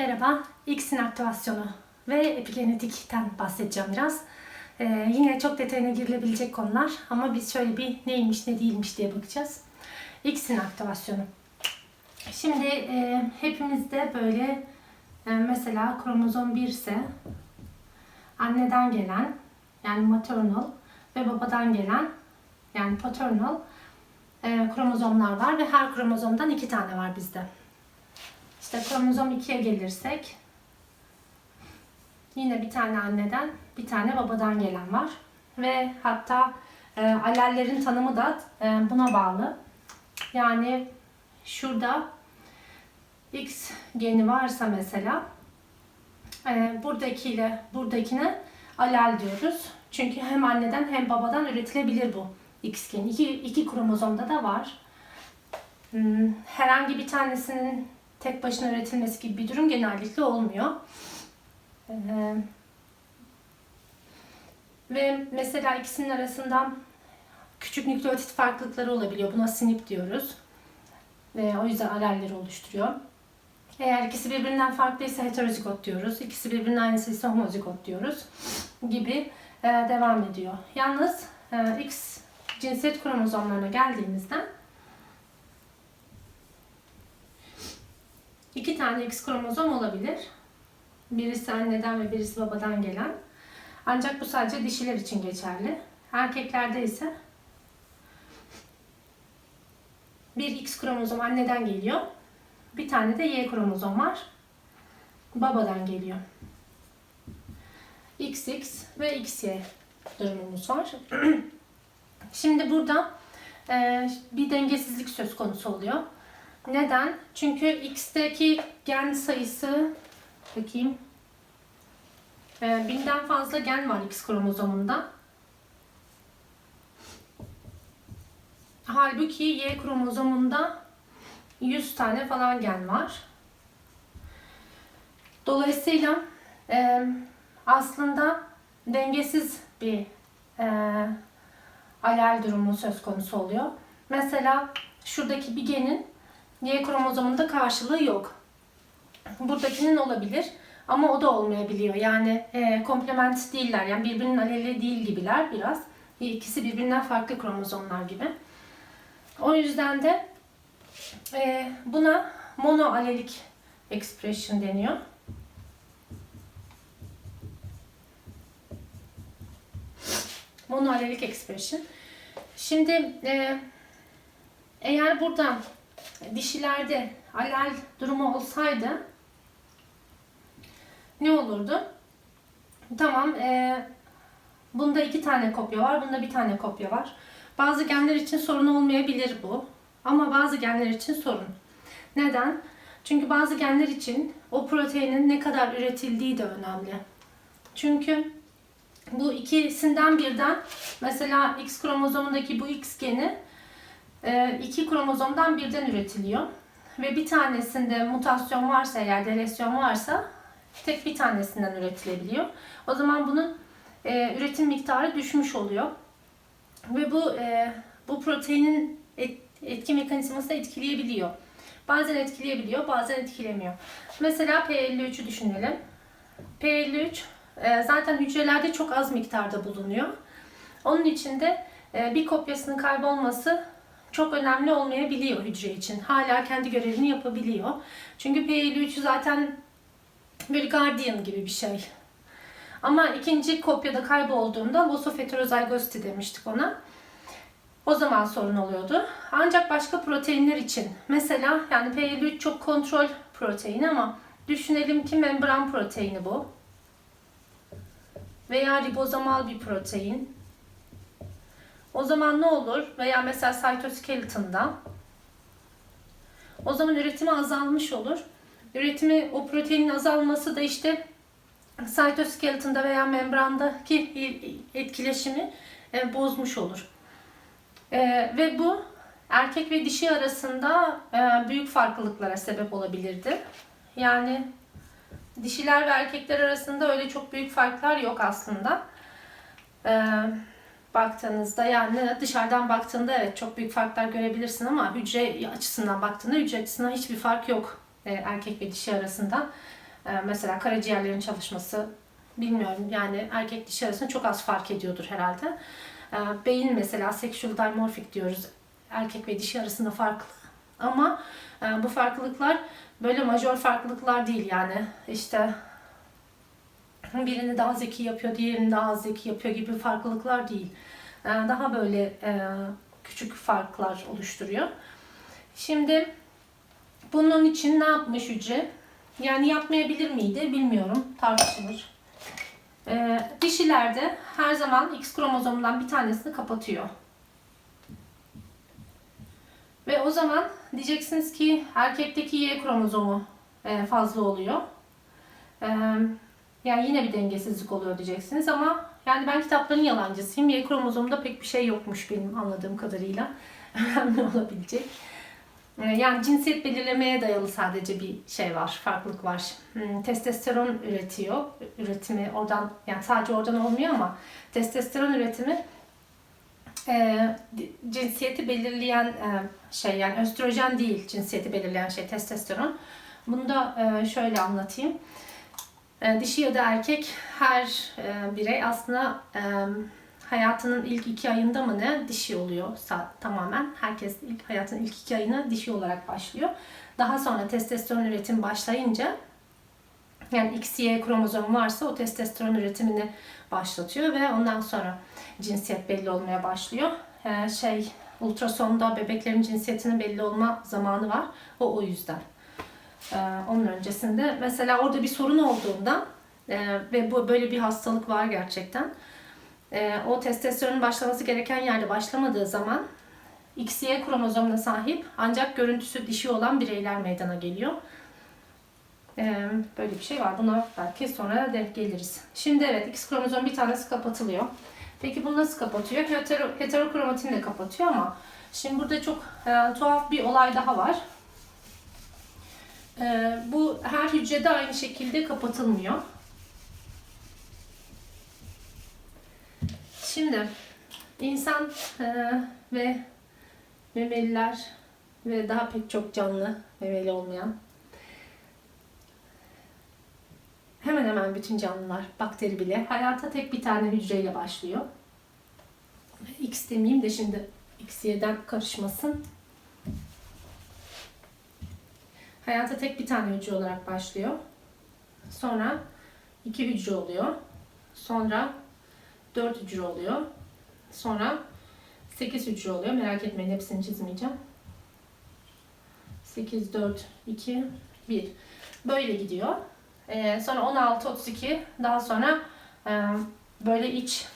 Merhaba, X'in aktivasyonu ve epigenetikten bahsedeceğim biraz. Ee, yine çok detayına girilebilecek konular ama biz şöyle bir neymiş ne değilmiş diye bakacağız. X'in aktivasyonu. Şimdi e, hepimizde böyle e, mesela kromozom 1 ise anneden gelen yani maternal ve babadan gelen yani paternal e, kromozomlar var ve her kromozomdan iki tane var bizde. İşte kromozom 2'ye gelirsek yine bir tane anneden bir tane babadan gelen var. Ve hatta e, alellerin tanımı da e, buna bağlı. Yani şurada X geni varsa mesela e, buradakiyle buradakine alel diyoruz. Çünkü hem anneden hem babadan üretilebilir bu X geni. İki, iki kromozomda da var. Hmm, Herhangi bir tanesinin tek başına üretilmesi gibi bir durum genellikle olmuyor. Ee, ve mesela ikisinin arasında küçük nükleotit farklılıkları olabiliyor. Buna sinip diyoruz. Ve o yüzden alelleri oluşturuyor. Eğer ikisi birbirinden farklıysa heterozigot diyoruz. İkisi birbirinin aynısıysa homozigot diyoruz. Gibi e, devam ediyor. Yalnız e, X cinsiyet kromozomlarına geldiğimizde iki tane X kromozom olabilir. Birisi anneden ve birisi babadan gelen. Ancak bu sadece dişiler için geçerli. Erkeklerde ise bir X kromozom anneden geliyor. Bir tane de Y kromozom var. Babadan geliyor. XX ve XY durumumuz var. Şimdi burada bir dengesizlik söz konusu oluyor. Neden? Çünkü X'teki gen sayısı bakayım e, binden fazla gen var X kromozomunda. Halbuki Y kromozomunda 100 tane falan gen var. Dolayısıyla e, aslında dengesiz bir e, alel durumu söz konusu oluyor. Mesela şuradaki bir genin Y kromozomunda karşılığı yok. Buradakinin olabilir ama o da olmayabiliyor. Yani e, komplement değiller. Yani birbirinin aleli değil gibiler biraz. İkisi birbirinden farklı kromozomlar gibi. O yüzden de e, buna monoalelik expression deniyor. Monoalelik expression. Şimdi e, eğer burada dişilerde alel durumu olsaydı ne olurdu? Tamam, e, bunda iki tane kopya var, bunda bir tane kopya var. Bazı genler için sorun olmayabilir bu. Ama bazı genler için sorun. Neden? Çünkü bazı genler için o proteinin ne kadar üretildiği de önemli. Çünkü bu ikisinden birden mesela X kromozomundaki bu X geni iki kromozomdan birden üretiliyor. Ve bir tanesinde mutasyon varsa eğer delesyon varsa tek bir tanesinden üretilebiliyor. O zaman bunun e, üretim miktarı düşmüş oluyor. Ve bu e, bu proteinin et, etki mekanizmasını etkileyebiliyor. Bazen etkileyebiliyor, bazen etkilemiyor. Mesela P53'ü düşünelim. P53 e, zaten hücrelerde çok az miktarda bulunuyor. Onun için de e, bir kopyasının kaybolması çok önemli olmayabiliyor hücre için. Hala kendi görevini yapabiliyor. Çünkü P53 zaten bir guardian gibi bir şey. Ama ikinci kopyada kaybolduğunda loss of heterozygosity demiştik ona. O zaman sorun oluyordu. Ancak başka proteinler için mesela yani P53 çok kontrol proteini ama düşünelim ki membran proteini bu. Veya ribozomal bir protein. O zaman ne olur? Veya mesela cytoskeleton'da. O zaman üretimi azalmış olur. Üretimi o proteinin azalması da işte cytoskeleton'da veya membrandaki etkileşimi e, bozmuş olur. E, ve bu erkek ve dişi arasında e, büyük farklılıklara sebep olabilirdi. Yani dişiler ve erkekler arasında öyle çok büyük farklar yok aslında. E, baktığınızda yani dışarıdan baktığında evet çok büyük farklar görebilirsin ama hücre açısından baktığında hücre açısından hiçbir fark yok e, erkek ve dişi arasında. Ee, mesela karaciğerlerin çalışması bilmiyorum yani erkek dişi arasında çok az fark ediyordur herhalde. Ee, beyin mesela sexual dimorphic diyoruz. Erkek ve dişi arasında farklı. Ama e, bu farklılıklar böyle majör farklılıklar değil yani. İşte birini daha zeki yapıyor, diğerini daha zeki yapıyor gibi farklılıklar değil. Ee, daha böyle e, küçük farklar oluşturuyor. Şimdi bunun için ne yapmış hücre? Yani yapmayabilir miydi bilmiyorum. Tartışılır. Ee, dişilerde her zaman X kromozomundan bir tanesini kapatıyor. Ve o zaman diyeceksiniz ki erkekteki Y kromozomu e, fazla oluyor. Ee, yani yine bir dengesizlik oluyor diyeceksiniz ama yani ben kitapların yalancısıyım. Y kromozomunda pek bir şey yokmuş benim anladığım kadarıyla. Önemli olabilecek. Ee, Yani cinsiyet belirlemeye dayalı sadece bir şey var, farklılık var. Hmm, Testosteron üretiyor. Üretimi oradan, yani sadece oradan olmuyor ama testosteron üretimi e, cinsiyeti belirleyen e, şey yani östrojen değil cinsiyeti belirleyen şey testosteron. Bunu da e, şöyle anlatayım. E, dişi ya da erkek her e, birey aslında e, hayatının ilk iki ayında mı ne dişi oluyor tamamen. Herkes ilk hayatın ilk iki ayına dişi olarak başlıyor. Daha sonra testosteron üretim başlayınca yani XY kromozom varsa o testosteron üretimini başlatıyor ve ondan sonra cinsiyet belli olmaya başlıyor. Ee, şey ultrasonda bebeklerin cinsiyetinin belli olma zamanı var. O o yüzden. Ee, onun öncesinde mesela orada bir sorun olduğunda e, ve bu böyle bir hastalık var gerçekten. E, o testosteronun başlaması gereken yerde başlamadığı zaman XY kromozomuna sahip ancak görüntüsü dişi olan bireyler meydana geliyor. E, böyle bir şey var. Buna belki sonra denk geliriz. Şimdi evet X kromozom bir tanesi kapatılıyor. Peki bunu nasıl kapatıyor? Hetero, heterokromatinle kapatıyor ama şimdi burada çok e, tuhaf bir olay daha var. E, bu her hücrede aynı şekilde kapatılmıyor. Şimdi insan e, ve memeliler ve daha pek çok canlı memeli olmayan hemen hemen bütün canlılar, bakteri bile hayata tek bir tane hücreyle başlıyor. X demeyeyim de şimdi XY'den karışmasın. Hayata tek bir tane hücre olarak başlıyor. Sonra iki hücre oluyor. Sonra 4 hücre oluyor. Sonra 8 hücre oluyor. Merak etmeyin hepsini çizmeyeceğim. 8, 4, 2, 1. Böyle gidiyor. Ee, sonra 16, 32. Daha sonra e, böyle iç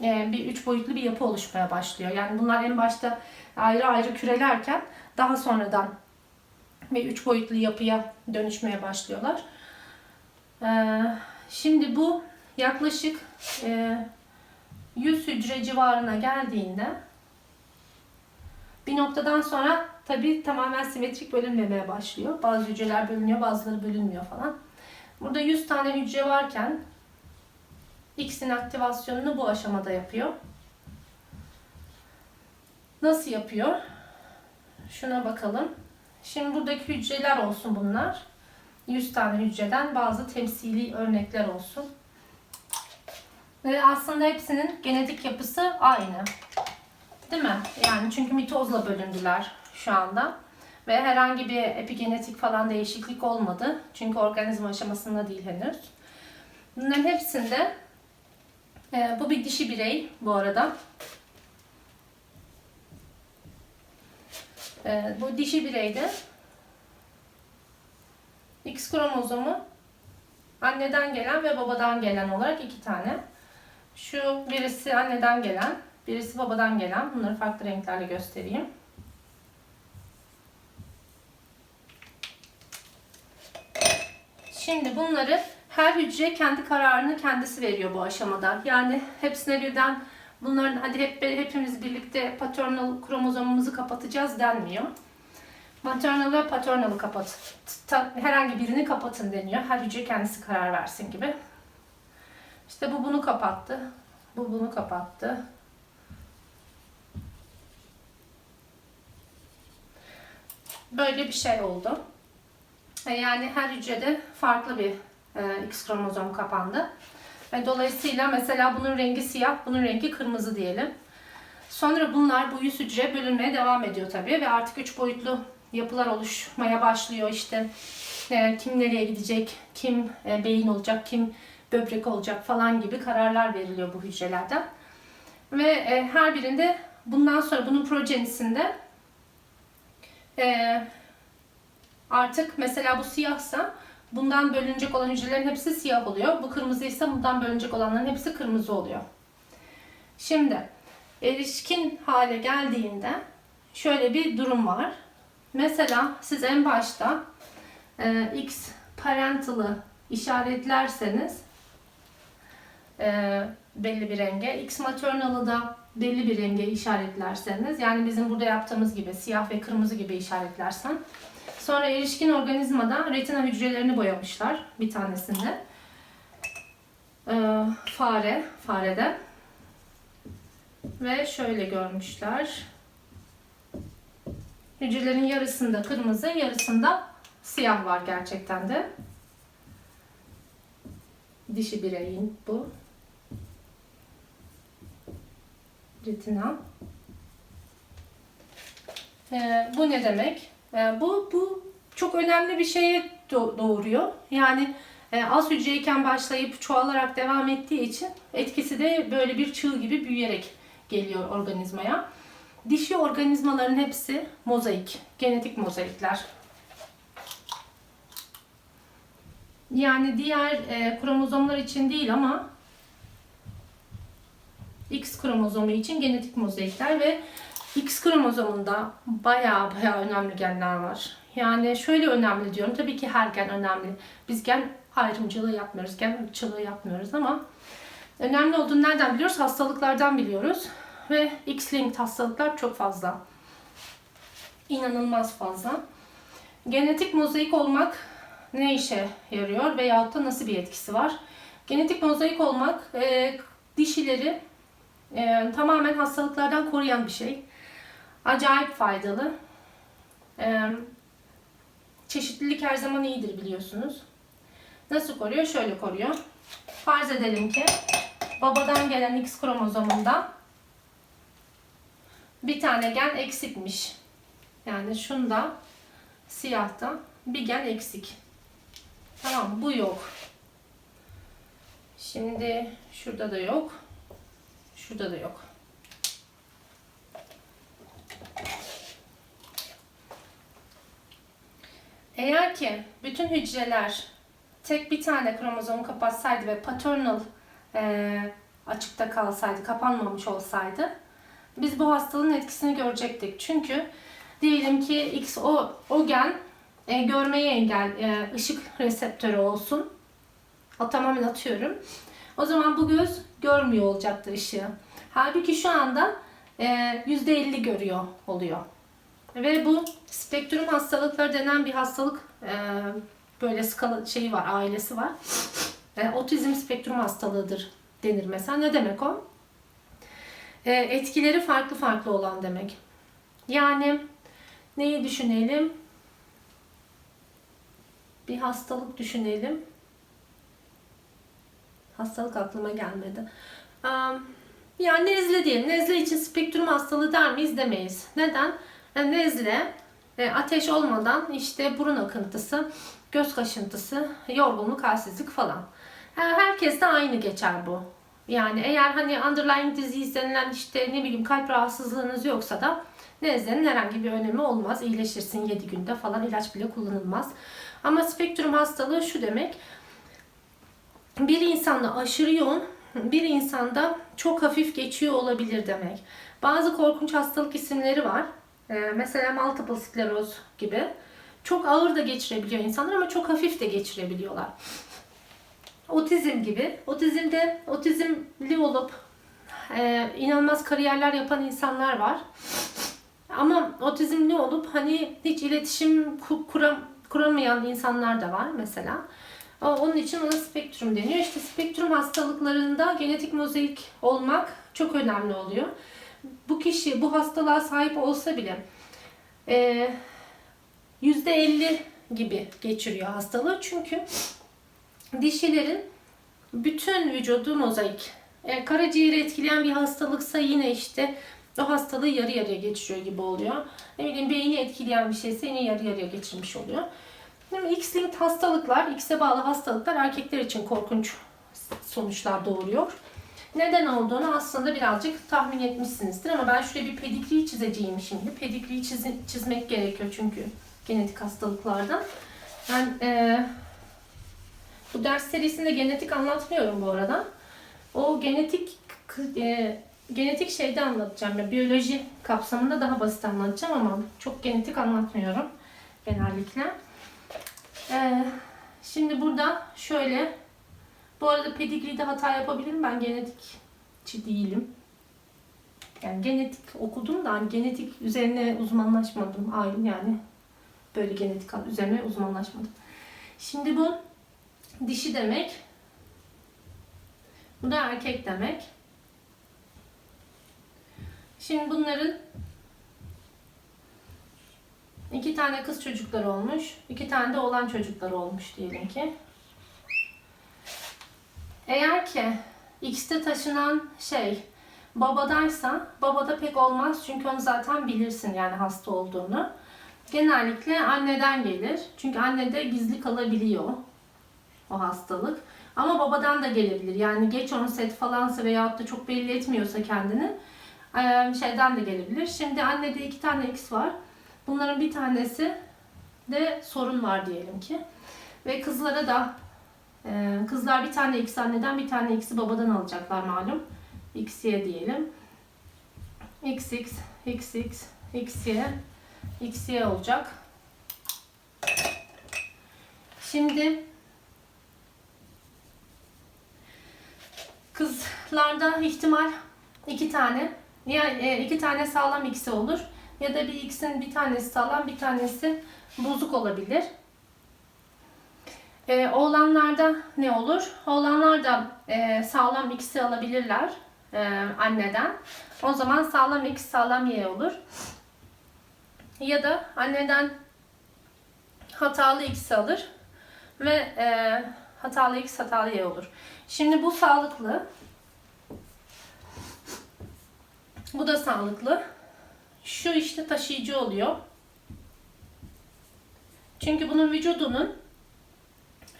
e, bir üç boyutlu bir yapı oluşmaya başlıyor. Yani bunlar en başta ayrı ayrı kürelerken daha sonradan bir üç boyutlu yapıya dönüşmeye başlıyorlar. Ee, şimdi bu yaklaşık e, 100 hücre civarına geldiğinde bir noktadan sonra tabi tamamen simetrik bölünmemeye başlıyor. Bazı hücreler bölünüyor, bazıları bölünmüyor falan. Burada 100 tane hücre varken X'in aktivasyonunu bu aşamada yapıyor. Nasıl yapıyor? Şuna bakalım. Şimdi buradaki hücreler olsun bunlar. 100 tane hücreden bazı temsili örnekler olsun. Ve aslında hepsinin genetik yapısı aynı. Değil mi? Yani çünkü mitozla bölündüler şu anda. Ve herhangi bir epigenetik falan değişiklik olmadı. Çünkü organizma aşamasında değil henüz. Bunların hepsinde e, bu bir dişi birey bu arada. Bu dişi bireyde X kromozomu anneden gelen ve babadan gelen olarak iki tane. Şu birisi anneden gelen, birisi babadan gelen. Bunları farklı renklerle göstereyim. Şimdi bunları her hücre kendi kararını kendisi veriyor bu aşamada. Yani hepsine birden bunların hadi hep hepimiz birlikte paternal kromozomumuzu kapatacağız denmiyor. Maternal ve paternalı kapat. herhangi birini kapatın deniyor. Her hücre kendisi karar versin gibi. İşte bu bunu kapattı. Bu bunu kapattı. Böyle bir şey oldu. E, Yani her hücrede farklı bir e, X kromozom kapandı. Ve dolayısıyla mesela bunun rengi siyah, bunun rengi kırmızı diyelim. Sonra bunlar bu yüz hücre bölünmeye devam ediyor tabii ve artık üç boyutlu yapılar oluşmaya başlıyor. İşte e, kim nereye gidecek, kim e, beyin olacak, kim böbrek olacak falan gibi kararlar veriliyor bu hücrelerden. Ve e, her birinde bundan sonra bunun projenisinde e, artık mesela bu siyahsa bundan bölünecek olan hücrelerin hepsi siyah oluyor. Bu kırmızıysa bundan bölünecek olanların hepsi kırmızı oluyor. Şimdi erişkin hale geldiğinde şöyle bir durum var. Mesela siz en başta e, X parental'ı işaretlerseniz e, belli bir renge, X maternal'ı da belli bir renge işaretlerseniz yani bizim burada yaptığımız gibi siyah ve kırmızı gibi işaretlersen sonra erişkin organizmada retina hücrelerini boyamışlar bir tanesinde. E, fare, farede ve şöyle görmüşler. Hücrelerin yarısında kırmızı, yarısında siyah var gerçekten de. Dişi bireyin bu. Retina. Ee, bu ne demek? Ee, bu bu çok önemli bir şeye do- doğuruyor. Yani e, az hücreyken başlayıp çoğalarak devam ettiği için etkisi de böyle bir çığ gibi büyüyerek geliyor organizmaya. Dişi organizmaların hepsi mozaik, genetik mozaikler. Yani diğer e, kromozomlar için değil ama X kromozomu için genetik mozaikler ve X kromozomunda bayağı bayağı önemli genler var. Yani şöyle önemli diyorum. Tabii ki her gen önemli. Biz gen ayrımcılığı yapmıyoruz, gen ırkçılığı yapmıyoruz ama önemli olduğunu nereden biliyoruz? Hastalıklardan biliyoruz. Ve X-linked hastalıklar çok fazla. İnanılmaz fazla. Genetik mozaik olmak ne işe yarıyor veyahut da nasıl bir etkisi var? Genetik mozaik olmak e, dişileri e, tamamen hastalıklardan koruyan bir şey. Acayip faydalı. Çeşitlilik her zaman iyidir biliyorsunuz. Nasıl koruyor? Şöyle koruyor. Farz edelim ki babadan gelen X kromozomunda bir tane gen eksikmiş. Yani şunda siyahta bir gen eksik. Tamam bu yok. Şimdi şurada da yok. Şurada da yok. Eğer ki bütün hücreler tek bir tane kromozomu kapatsaydı ve paternal eee, açıkta kalsaydı, kapanmamış olsaydı biz bu hastalığın etkisini görecektik. Çünkü diyelim ki X o, o gen e, görmeyi engel, e, ışık reseptörü olsun. O tamamen atıyorum. O zaman bu göz görmüyor olacaktı ışığı. Halbuki şu anda e, %50 görüyor oluyor. Ve bu spektrum hastalıkları denen bir hastalık e, böyle skala şeyi var, ailesi var. E, otizm spektrum hastalığıdır denir mesela. Ne demek o? E, etkileri farklı farklı olan demek. Yani neyi düşünelim? Bir hastalık düşünelim. Hastalık aklıma gelmedi. Yani nezle diyelim. Nezle için spektrum hastalığı der miyiz demeyiz. Neden? Yani nezle e, ateş olmadan işte burun akıntısı, göz kaşıntısı, yorgunluk, halsizlik falan. Yani herkeste aynı geçer bu. Yani eğer hani underlying disease denilen işte ne bileyim kalp rahatsızlığınız yoksa da nezlenin herhangi bir önemi olmaz. İyileşirsin 7 günde falan ilaç bile kullanılmaz. Ama spektrum hastalığı şu demek. Bir insanda aşırı yoğun, bir insanda çok hafif geçiyor olabilir demek. Bazı korkunç hastalık isimleri var. Ee, mesela multiple skleroz gibi. Çok ağır da geçirebiliyor insanlar ama çok hafif de geçirebiliyorlar. Otizm gibi. Otizmde otizmli olup e, inanılmaz kariyerler yapan insanlar var. Ama otizmli olup hani hiç iletişim ku- kuram, kuramayan insanlar da var mesela. Onun için ona spektrum deniyor. İşte spektrum hastalıklarında genetik mozaik olmak çok önemli oluyor. Bu kişi bu hastalığa sahip olsa bile e, %50 gibi geçiriyor hastalığı. Çünkü dişilerin bütün vücudu mozaik. E, karaciğeri etkileyen bir hastalıksa yine işte o hastalığı yarı yarıya geçiriyor gibi oluyor. Ne bileyim beyni etkileyen bir şeyse yine yarı yarıya geçirmiş oluyor. X-linked hastalıklar, X'e bağlı hastalıklar erkekler için korkunç sonuçlar doğuruyor. Neden olduğunu aslında birazcık tahmin etmişsinizdir ama ben şuraya bir pedigrí çizeceğim şimdi. Pedigrí çizi- çizmek gerekiyor çünkü genetik hastalıklardan. Ben e, bu ders serisinde genetik anlatmıyorum bu arada. O genetik e, genetik şeyde anlatacağım. Yani biyoloji kapsamında daha basit anlatacağım ama çok genetik anlatmıyorum genellikle. E, şimdi burada şöyle bu arada pedigree'de hata yapabilirim. Ben genetikçi değilim. Yani genetik okudum da hani genetik üzerine uzmanlaşmadım. Aynı yani böyle genetik üzerine uzmanlaşmadım. Şimdi bu dişi demek. Bu da erkek demek. Şimdi bunların iki tane kız çocukları olmuş. iki tane de oğlan çocukları olmuş diyelim ki. Eğer ki X'te taşınan şey babadaysa babada pek olmaz çünkü onu zaten bilirsin yani hasta olduğunu. Genellikle anneden gelir. Çünkü annede gizli kalabiliyor o hastalık. Ama babadan da gelebilir. Yani geç onset falansa veyahut da çok belli etmiyorsa kendini şeyden de gelebilir. Şimdi annede iki tane X var. Bunların bir tanesi de sorun var diyelim ki. Ve kızlara da kızlar bir tane X anneden bir tane X'i babadan alacaklar malum. XY diyelim. XX, XX, XY, XY olacak. Şimdi kızlarda ihtimal iki tane ya e, iki tane sağlam X'i olur ya da bir X'in bir tanesi sağlam bir tanesi bozuk olabilir. Ee, oğlanlarda ne olur? Oğlanlar da e, sağlam X'i alabilirler e, anneden. O zaman sağlam X, sağlam Y olur. Ya da anneden hatalı X alır ve e, hatalı X, hatalı Y olur. Şimdi bu sağlıklı. Bu da sağlıklı. Şu işte taşıyıcı oluyor. Çünkü bunun vücudunun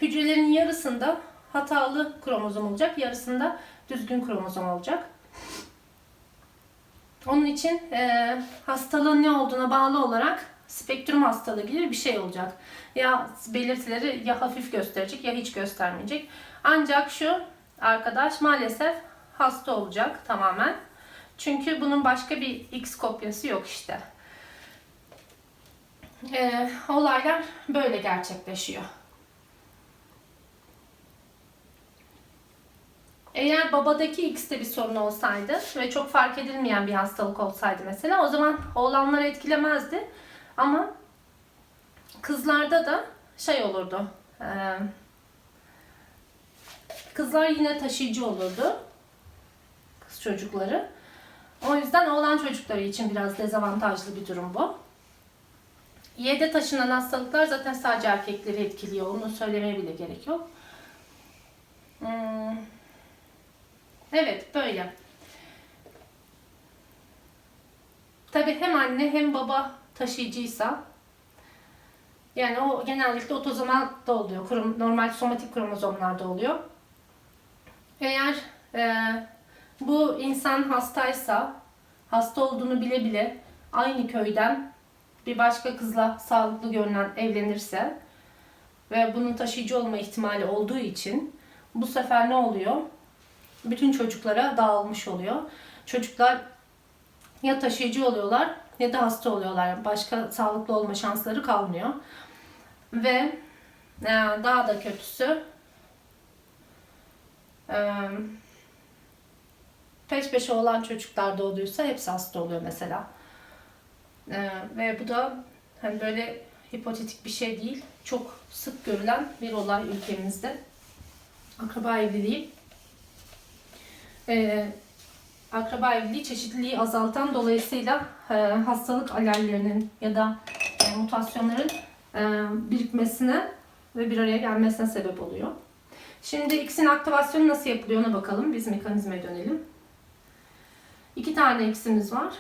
hücrelerin yarısında hatalı kromozom olacak, yarısında düzgün kromozom olacak. Onun için e, hastalığın ne olduğuna bağlı olarak spektrum hastalığı gibi bir şey olacak. Ya belirtileri ya hafif gösterecek ya hiç göstermeyecek. Ancak şu arkadaş maalesef hasta olacak tamamen. Çünkü bunun başka bir X kopyası yok işte. E, olaylar böyle gerçekleşiyor. Eğer babadaki X'te bir sorun olsaydı ve çok fark edilmeyen bir hastalık olsaydı mesela o zaman oğlanları etkilemezdi. Ama kızlarda da şey olurdu. e, kızlar yine taşıyıcı olurdu. Kız çocukları. O yüzden oğlan çocukları için biraz dezavantajlı bir durum bu. Y'de taşınan hastalıklar zaten sadece erkekleri etkiliyor. Onu söylemeye bile gerek yok. Hmm. Evet böyle. Tabi hem anne hem baba taşıyıcıysa yani o genellikle otozomalda oluyor. Krom, normal somatik kromozomlarda oluyor. Eğer e, bu insan hastaysa hasta olduğunu bile bile aynı köyden bir başka kızla sağlıklı görünen evlenirse ve bunun taşıyıcı olma ihtimali olduğu için bu sefer ne oluyor? Bütün çocuklara dağılmış oluyor. Çocuklar ya taşıyıcı oluyorlar ya da hasta oluyorlar. Başka sağlıklı olma şansları kalmıyor. Ve e, daha da kötüsü e, peş peşe olan çocuklar doğduysa hepsi hasta oluyor mesela. E, ve bu da hani böyle hipotetik bir şey değil. Çok sık görülen bir olay ülkemizde. Akraba evliliği e, akraba evliliği çeşitliliği azaltan dolayısıyla e, hastalık alerjilerinin ya da e, mutasyonların e, birikmesine ve bir araya gelmesine sebep oluyor. Şimdi X'in aktivasyonu nasıl yapılıyor ona bakalım. Biz mekanizmaya dönelim. İki tane X'imiz var.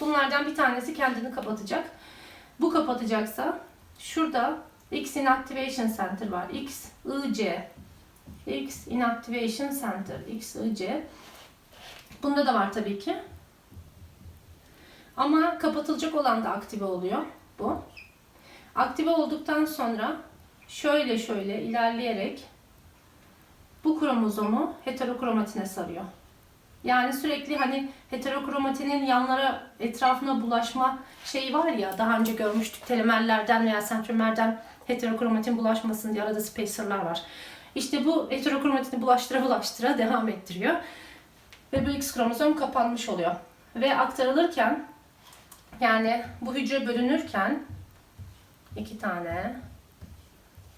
Bunlardan bir tanesi kendini kapatacak. Bu kapatacaksa şurada X Inactivation Center var. X, I, C. X Inactivation Center. X, I, C. Bunda da var tabii ki. Ama kapatılacak olan da aktive oluyor bu. Aktive olduktan sonra şöyle şöyle ilerleyerek bu kromozomu heterokromatine sarıyor. Yani sürekli hani heterokromatinin yanlara etrafına bulaşma şeyi var ya daha önce görmüştük telemerlerden veya sentromerden heterokromatin bulaşmasın diye arada spacerlar var. İşte bu heterokromatini bulaştıra bulaştıra devam ettiriyor. Ve bu X kromozom kapanmış oluyor. Ve aktarılırken yani bu hücre bölünürken iki tane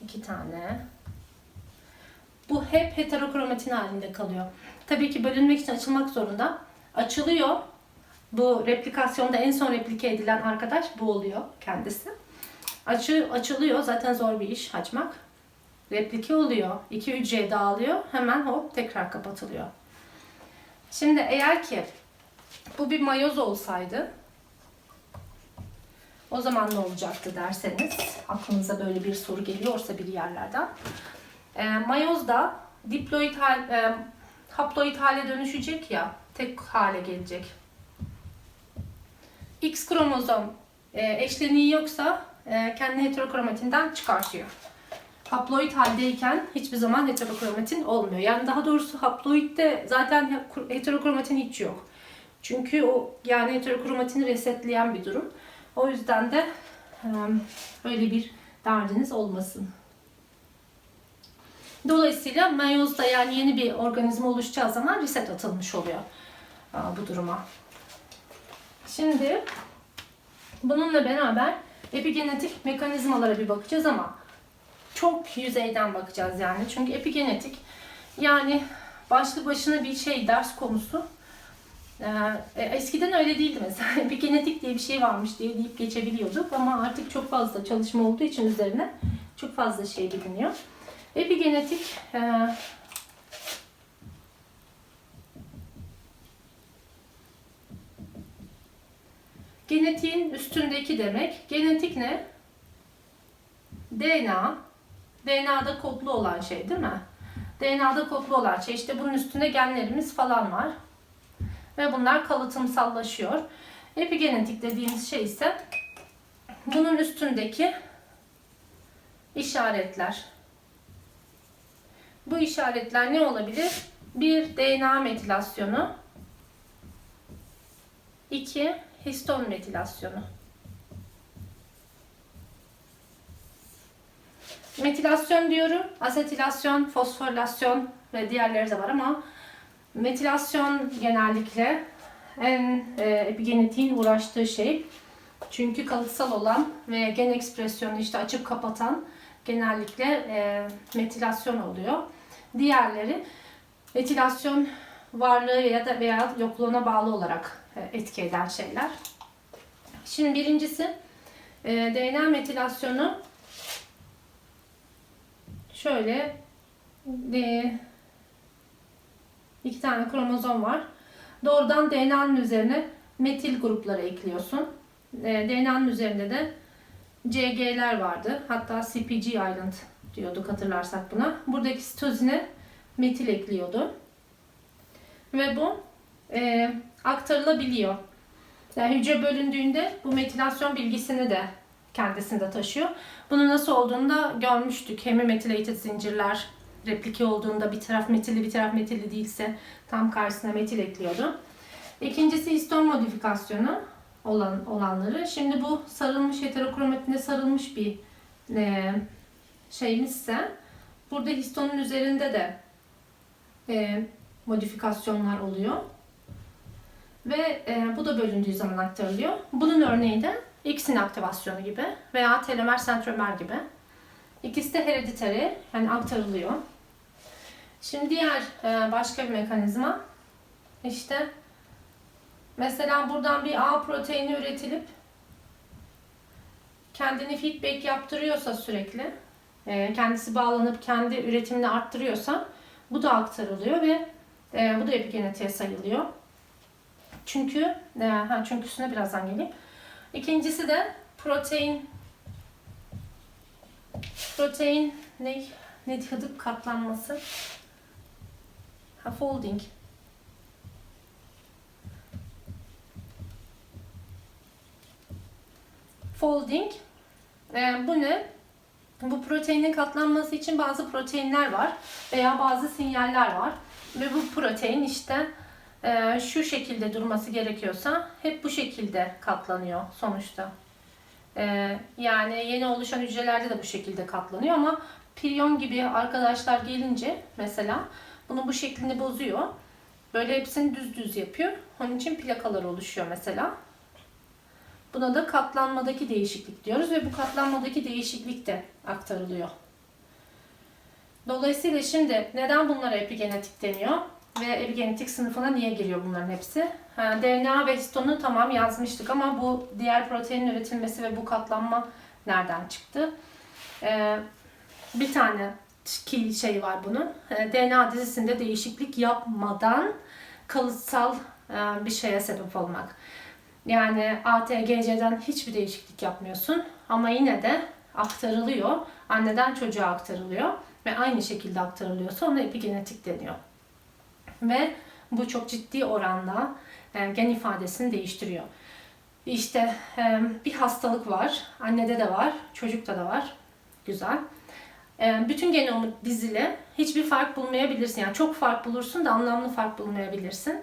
iki tane bu hep heterokromatin halinde kalıyor. Tabii ki bölünmek için açılmak zorunda. Açılıyor. Bu replikasyonda en son replike edilen arkadaş bu oluyor kendisi. Açı, açılıyor. Zaten zor bir iş açmak. Replike oluyor. İki hücreye dağılıyor. Hemen hop tekrar kapatılıyor. Şimdi eğer ki bu bir mayoz olsaydı o zaman ne olacaktı derseniz aklınıza böyle bir soru geliyorsa bir yerlerden. E, mayoz da diploid hal, e, haploid hale dönüşecek ya tek hale gelecek. X kromozom e, eşleniği yoksa e, kendini heterokromatinden çıkartıyor. Haploid haldeyken hiçbir zaman heterokromatin olmuyor. Yani daha doğrusu haploidde zaten heterokromatin hiç yok. Çünkü o yani heterokromatini resetleyen bir durum. O yüzden de öyle bir derdiniz olmasın. Dolayısıyla meyozda yani yeni bir organizma oluşacağı zaman reset atılmış oluyor bu duruma. Şimdi bununla beraber epigenetik mekanizmalara bir bakacağız ama çok yüzeyden bakacağız yani. Çünkü epigenetik yani başlı başına bir şey ders konusu. Ee, eskiden öyle değildi mesela. Epigenetik diye bir şey varmış diye deyip geçebiliyorduk ama artık çok fazla çalışma olduğu için üzerine çok fazla şey biliniyor. Epigenetik e, genetiğin üstündeki demek. Genetik ne? DNA. DNA'da kodlu olan şey değil mi? DNA'da kodlu olan şey işte bunun üstünde genlerimiz falan var. Ve bunlar kalıtımsallaşıyor. Epigenetik dediğimiz şey ise bunun üstündeki işaretler. Bu işaretler ne olabilir? Bir DNA metilasyonu. iki histon metilasyonu. Metilasyon diyorum. Asetilasyon, fosforilasyon ve diğerleri de var ama metilasyon genellikle en e, epigenetiğin uğraştığı şey. Çünkü kalıtsal olan ve gen ekspresyonu işte açıp kapatan genellikle e, metilasyon oluyor. Diğerleri etilasyon varlığı ya da veya yokluğuna bağlı olarak e, etki eden şeyler. Şimdi birincisi e, DNA metilasyonu şöyle e, iki tane kromozom var. Doğrudan DNA'nın üzerine metil grupları ekliyorsun. DNA'nın üzerinde de CG'ler vardı. Hatta CPG Island diyorduk hatırlarsak buna. Buradaki sitozine metil ekliyordu. Ve bu e, aktarılabiliyor. Yani hücre bölündüğünde bu metilasyon bilgisini de kendisinde taşıyor. Bunu nasıl olduğunu da görmüştük. Hemimetilated zincirler replike olduğunda bir taraf metilli bir taraf metilli değilse tam karşısına metil ekliyordu. İkincisi histon modifikasyonu olan olanları. Şimdi bu sarılmış heterokromatine sarılmış bir e, şeyimizse burada histonun üzerinde de e, modifikasyonlar oluyor. Ve e, bu da bölündüğü zaman aktarılıyor. Bunun örneği de X'in aktivasyonu gibi veya telomer sentromer gibi. İkisi de hereditary yani aktarılıyor. Şimdi diğer e, başka bir mekanizma işte mesela buradan bir A proteini üretilip kendini feedback yaptırıyorsa sürekli, e, kendisi bağlanıp kendi üretimini arttırıyorsa bu da aktarılıyor ve e, bu da epigenetiğe sayılıyor. Çünkü, ha, çünküsüne birazdan geleyim. İkincisi de protein. Protein ne? Ne diyorduk? Katlanması. Ha, folding. Folding. E, bu ne? Bu proteinin katlanması için bazı proteinler var veya bazı sinyaller var ve bu protein işte e, şu şekilde durması gerekiyorsa hep bu şekilde katlanıyor sonuçta. E, yani yeni oluşan hücrelerde de bu şekilde katlanıyor ama priyon gibi arkadaşlar gelince mesela bunun bu şeklini bozuyor. Böyle hepsini düz düz yapıyor. Onun için plakalar oluşuyor mesela. Buna da katlanmadaki değişiklik diyoruz ve bu katlanmadaki değişiklik de aktarılıyor. Dolayısıyla şimdi neden bunlara epigenetik deniyor? Ve epigenetik sınıfına niye giriyor bunların hepsi? DNA ve histonu tamam yazmıştık ama bu diğer proteinin üretilmesi ve bu katlanma nereden çıktı? Ee, bir tane ki şey var bunun. Ee, DNA dizisinde değişiklik yapmadan kalıtsal e, bir şeye sebep olmak. Yani ATGC'den hiçbir değişiklik yapmıyorsun ama yine de aktarılıyor. Anneden çocuğa aktarılıyor ve aynı şekilde aktarılıyorsa ona epigenetik deniyor. Ve bu çok ciddi oranda e, gen ifadesini değiştiriyor. İşte e, bir hastalık var, annede de var, çocukta da var. Güzel. E, bütün genomu dizili hiçbir fark bulmayabilirsin. Yani çok fark bulursun da anlamlı fark bulmayabilirsin.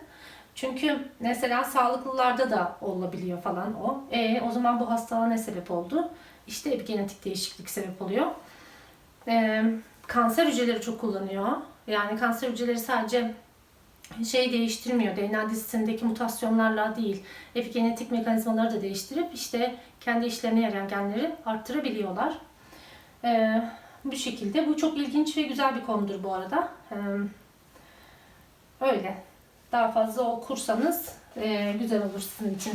Çünkü mesela sağlıklılarda da olabiliyor falan o. E, o zaman bu hastalığa ne sebep oldu? İşte epigenetik değişiklik sebep oluyor. E, kanser hücreleri çok kullanıyor. Yani kanser hücreleri sadece şey değiştirmiyor. DNA dizisindeki mutasyonlarla değil, epigenetik mekanizmaları da değiştirip işte kendi işlerine yarayan genleri arttırabiliyorlar. E, bu şekilde. Bu çok ilginç ve güzel bir konudur bu arada. E, öyle daha fazla okursanız e, güzel olur sizin için.